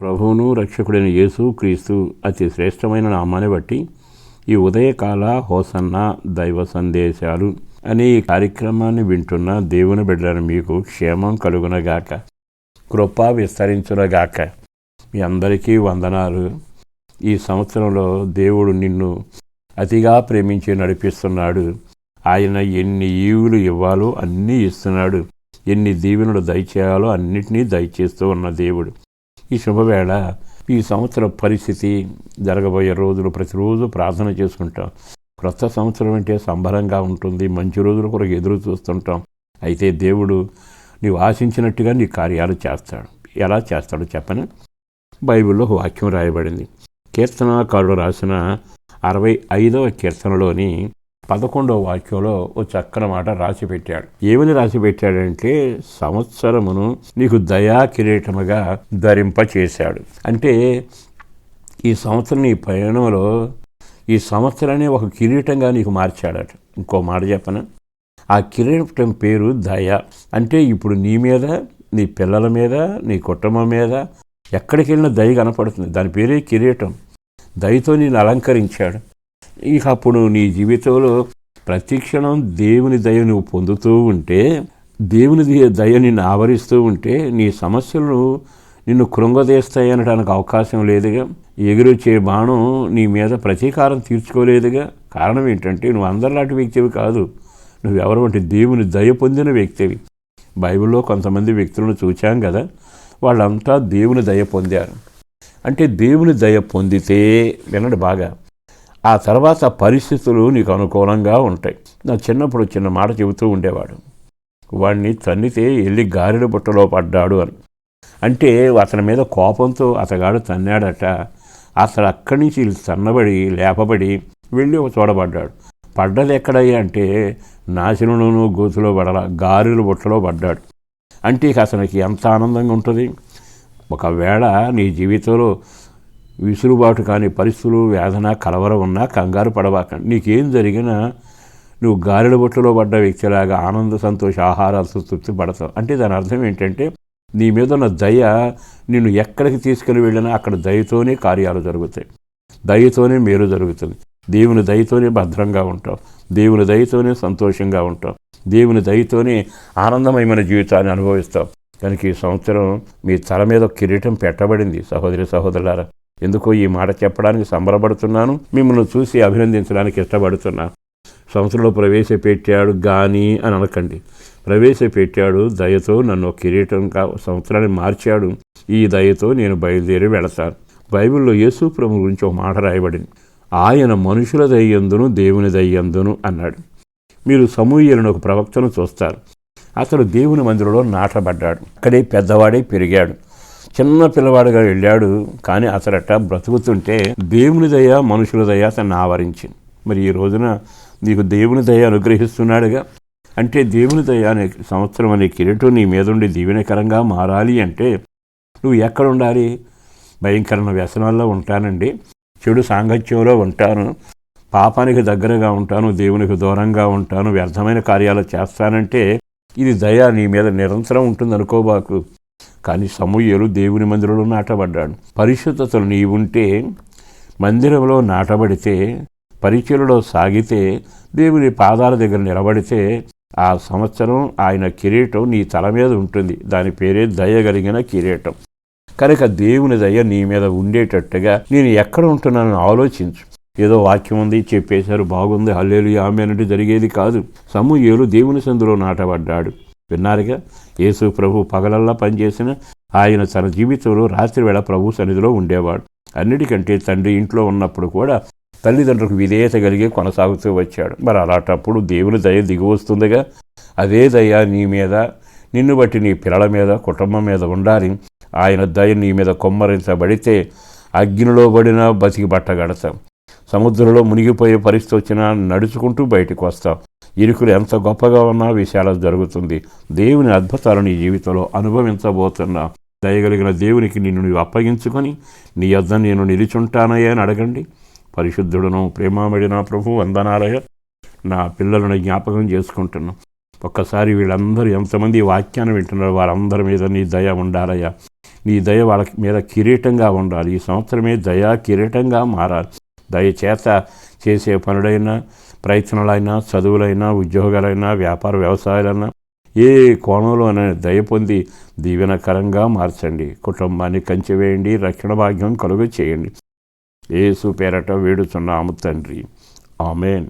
ప్రభువును రక్షకుడైన యేసు క్రీస్తు అతి శ్రేష్టమైన నామాన్ని బట్టి ఈ ఉదయకాల హోసన్న దైవ సందేశాలు అనే ఈ కార్యక్రమాన్ని వింటున్న దేవుని బిడ్డలను మీకు క్షేమం కలుగునగాక కృప విస్తరించునగాక మీ అందరికీ వందనాలు. ఈ సంవత్సరంలో దేవుడు నిన్ను అతిగా ప్రేమించి నడిపిస్తున్నాడు. ఆయన ఎన్ని ఈవులు ఇవ్వాలో అన్నీ ఇస్తున్నాడు. ఎన్ని దీవెనలు దయచేయాలో అన్నిటినీ దయచేస్తూ ఉన్న దేవుడు. ఈ శుభవేళ ఈ సంవత్సర పరిస్థితి జరగబోయే రోజులు ప్రతిరోజు ప్రార్థన చేసుకుంటాం. క్రొత్త సంవత్సరం అంటే సంబరంగా ఉంటుంది. మంచి రోజుల కొరకు ఎదురు చూస్తుంటాం. అయితే దేవుడు నీవు ఆశించినట్టుగా నీ కార్యాలు చేస్తాడు. ఎలా చేస్తాడో చెప్పను? బైబిల్లో వాక్యం రాయబడింది. కీర్తనాకారుడు రాసిన అరవై ఐదవ కీర్తనలోని పదకొండవ వాక్యంలో ఓ చక్కని మాట రాసి పెట్టాడు ఏమని రాసి పెట్టాడంటే సంవత్సరమును నీకు దయా కిరీటముగా ధరింప చేశాడు అంటే ఈ సంవత్సరం నీ పయనంలో ఈ సంవత్సరాన్ని ఒక కిరీటంగా నీకు మార్చాడట. ఇంకో మాట చెప్పన? ఆ కిరీటం పేరు దయ. అంటే ఇప్పుడు నీ మీద నీ పిల్లల మీద నీ కుటుంబం మీద ఎక్కడికి వెళ్ళినా దయ కనపడుతుంది. దాని పేరే కిరీటం. దయతో నేను అలంకరించాడు. ఇక అప్పుడు నీ జీవితంలో ప్రతిక్షణం దేవుని దయ నువ్వు పొందుతూ ఉంటే దేవుని దయ నిన్ను ఆవరిస్తూ ఉంటే నీ సమస్యలు నిన్ను కృంగదేస్తాయి అనడానికి అవకాశం లేదుగా. ఎగురొచ్చే బాణం నీ మీద ప్రతీకారం తీర్చుకోలేదుగా. కారణం ఏంటంటే నువ్వు అందరిలాంటి వ్యక్తివి కాదు. నువ్వెవరు అంటే దేవుని దయ పొందిన వ్యక్తివి. బైబిల్లో కొంతమంది వ్యక్తులను చూచాం కదా వాళ్ళంతా దేవుని దయ పొందారు. అంటే దేవుని దయ పొందితే వినండి బాగా ఆ తర్వాత పరిస్థితులు నీకు అనుకూలంగా ఉంటాయి. నా చిన్నప్పుడు చిన్న మాట చెబుతూ ఉండేవాడు. వాడిని తన్నితే వెళ్ళి గారెల బుట్టలో పడ్డాడు అని. అంటే అతని మీద కోపంతో అతగాడు తన్నాడట. అతడు అక్కడి నుంచి తన్నబడి లేపబడి వెళ్ళి ఒక చూడబడ్డాడు పడ్డది ఎక్కడయ్యా అంటే నాశనంలోనూ గోతులో పడాల గారెల బుట్టలో పడ్డాడు. అంటే ఇక అతనికి ఎంత ఆనందంగా ఉంటుంది. ఒకవేళ నీ జీవితంలో విసులుబాటు కాని పరిస్థితులు వేదన కలవరం ఉన్నా కంగారు పడవాకండి నీకేం జరిగినా నువ్వు గాలిల బొట్టులో పడ్డ వ్యక్తిలాగా ఆనంద సంతోష ఆహారాలతో తృప్తి పడతావు. అంటే దాని అర్థం ఏంటంటే నీ మీద ఉన్న దయ నిన్ను ఎక్కడికి తీసుకుని వెళ్ళినా అక్కడ దయతోనే కార్యాలు జరుగుతాయి. దయతోనే మేలు జరుగుతుంది. దేవుని దయతోనే భద్రంగా ఉంటావు. దేవుని దయతోనే సంతోషంగా ఉంటావు. దేవుని దయతోనే ఆనందమయమైన జీవితాన్ని అనుభవిస్తావు. కనుక ఈ సంవత్సరం మీ తల మీద కిరీటం పెట్టబడింది. సహోదరి సహోదరులారా ఎందుకో ఈ మాట చెప్పడానికి సంబరపడుతున్నాను. మిమ్మల్ని చూసి అభినందించడానికి ఇష్టపడుతున్నాను సంవత్సరంలో ప్రవేశపెట్టాడు గాని అని అనకండి. ప్రవేశపెట్టాడు దయతో నన్ను కిరీటం కా సంవత్సరాన్ని మార్చాడు. ఈ దయతో నేను బయలుదేరి వెళతాను. బైబిల్లో యేసు ప్రభు గురించి ఒక మాట రాయబడింది. ఆయన మనుషుల దయ్యందును దేవుని దయ్యందును అన్నాడు. మీరు సమూహలను ఒక ప్రవక్తను చూస్తారు. అతడు దేవుని మందిరంలో నాటబడ్డాడు. అక్కడే పెద్దవాడే పెరిగాడు. చిన్న పిల్లవాడుగా వెళ్ళాడు కానీ అతడట బ్రతుకుతుంటే దేవుని దయ మనుషుల దయ అతన్ని ఆవరించింది. మరి ఈ రోజున నీకు దేవుని దయ అనుగ్రహిస్తున్నాడుగా? అంటే దేవుని దయ అనే సంవత్సరం అనే కిరీటం నీ మీద ఉండి దీవెనకరంగా మారాలి అంటే నువ్వు ఎక్కడ ఉండాలి భయంకరమైన వ్యసనాల్లో ఉంటానండి. చెడు సాంగత్యంలో ఉంటాను. పాపానికి దగ్గరగా ఉంటాను దేవునికి దూరంగా ఉంటాను వ్యర్థమైన కార్యాలు చేస్తానంటే ఇది దయ నీ మీద నిరంతరం ఉంటుంది అనుకోబాకు కానీ సమూహలు దేవుని మందిరంలో నాటబడ్డాడు. పరిశుద్ధతలు నీవుంటే మందిరంలో నాటబడితే పరిచయలో సాగితే దేవుని పాదాల దగ్గర నిలబడితే ఆ సంవత్సరం ఆయన కిరీటం నీ తల మీద ఉంటుంది. దాని పేరే దయ కలిగిన కిరీటం. కనుక దేవుని దయ నీ మీద ఉండేటట్టుగా నేను ఎక్కడ ఉంటున్నానని ఆలోచించు. ఏదో వాక్యం ఉంది చెప్పేశారు బాగుంది హల్లేలు ఆమె అంటే జరిగేది కాదు. సమూహేలు దేవుని సందులో నాటబడ్డాడు. విన్నారుగా? యేసు ప్రభు పగలల్లా పనిచేసిన ఆయన తన జీవితంలో రాత్రి వేళ ప్రభు సన్నిధిలో ఉండేవాడు. అన్నిటికంటే తండ్రి ఇంట్లో ఉన్నప్పుడు కూడా తల్లిదండ్రులకు విధేయత కలిగి కొనసాగుతూ వచ్చాడు. మరి అలాంటప్పుడు దేవుని దయ దిగి వస్తుందిగా? అదే దయ నీ మీద నిన్ను బట్టి నీ పిల్లల మీద కుటుంబం మీద ఉండాలి. ఆయన దయ నీ మీద కొమ్మరించబడితే అగ్నిలో పడినా బతికి బట్టగడతాం. సముద్రంలో మునిగిపోయే పరిస్థితి వచ్చినా నడుచుకుంటూ బయటకు వస్తాం. ఇరుకులు ఎంత గొప్పగా ఉన్నా విషయాలు జరుగుతుంది. దేవుని అద్భుతాలు నీ జీవితంలో అనుభవించబోతున్నా. దయగలిగిన దేవునికి నిన్ను నీవు అప్పగించుకొని నీ యొద్ద నేను నిలిచుంటానయ్యా అని అడగండి. పరిశుద్ధుడును ప్రేమామడిన ప్రభు వందనాలయ. నా పిల్లలను జ్ఞాపకం చేసుకుంటున్నాను. ఒక్కసారి వీళ్ళందరూ ఎంతమంది వాక్యాన్ని వింటున్నారు వారందరి మీద నీ దయ ఉండాలయ్యా. నీ దయ వాళ్ళ మీద కిరీటంగా ఉండాలి. ఈ సంవత్సరమే దయా కిరీటంగా మారాలి. దయచేత చేసే పనులైనా ప్రయత్నాలైనా చదువులైనా ఉద్యోగాలైనా వ్యాపార వ్యవసాయాలైనా ఏ కోణంలోనే దయ పొంది దీవెనకరంగా మార్చండి. కుటుంబాన్ని కంచివేయండి రక్షణ భాగ్యం కలుగు చేయండి ఏసు పేరట వేడుచున్నాము తండ్రి. ఆమెన్.